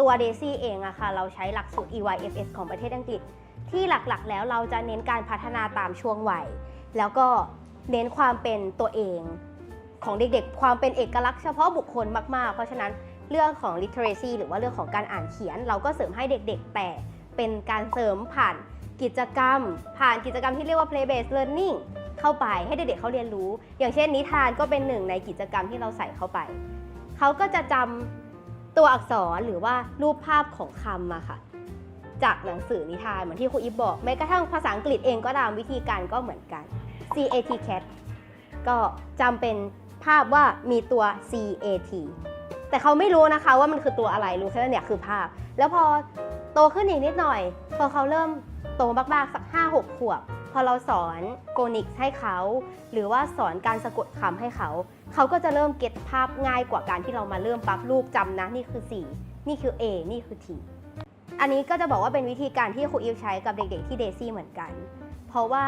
ตัว Daisy เองอะค่ะเราใช้หลักสูตร EYFS ของประเทศอังกฤษ ที่หลักๆ แล้วเราจะเน้นการพัฒนาตามช่วงวัย แล้วก็เน้นความเป็นตัวเองของเด็กๆ ความเป็นเอกลักษณ์เฉพาะบุคคลมากๆ เพราะฉะนั้นเรื่องของ literacy หรือว่าเรื่องของการอ่านเขียน เราก็เสริมให้เด็กๆ แต่เป็นการเสริมผ่านกิจกรรม ผ่านกิจกรรมที่เรียกว่า play based learning เข้าไปให้เด็กๆเขาเรียนรู้ อย่างเช่นนิทานก็เป็นหนึ่งในกิจกรรมที่เราใส่เข้าไป เขาก็จะจำ ตัวอักษรหรือว่ารูปภาพของคำอะค่ะ จากหนังสือนิทานเหมือนที่ครูอิฟบอก แม้กระทั่งภาษาอังกฤษเองก็ตามวิธีการก็เหมือนกัน CAT cat ก็จำเป็นภาพว่ามีตัว CAT แต่เขาไม่รู้นะคะว่ามันคือตัวอะไรรู้แค่ว่าเนี่ยคือภาพ แล้วพอโตขึ้นอีกนิดหน่อย พอเขาเริ่มโตมากๆสัก 5-6 ขวบ พอเราสอนโกนิกให้เขา หรือว่าสอนการสะกดคำให้เขา เขาก็จะเริ่มเก็ตภาพง่ายกว่าการที่เรามาเริ่มปั๊บลูกจำนะ นี่คือ 4 นี่คือ A นี่คือ T อันนี้ก็จะบอกว่าเป็นวิธีการที่ครูอิวใช้กับเด็กๆที่เดซี่เหมือนกัน เพราะว่า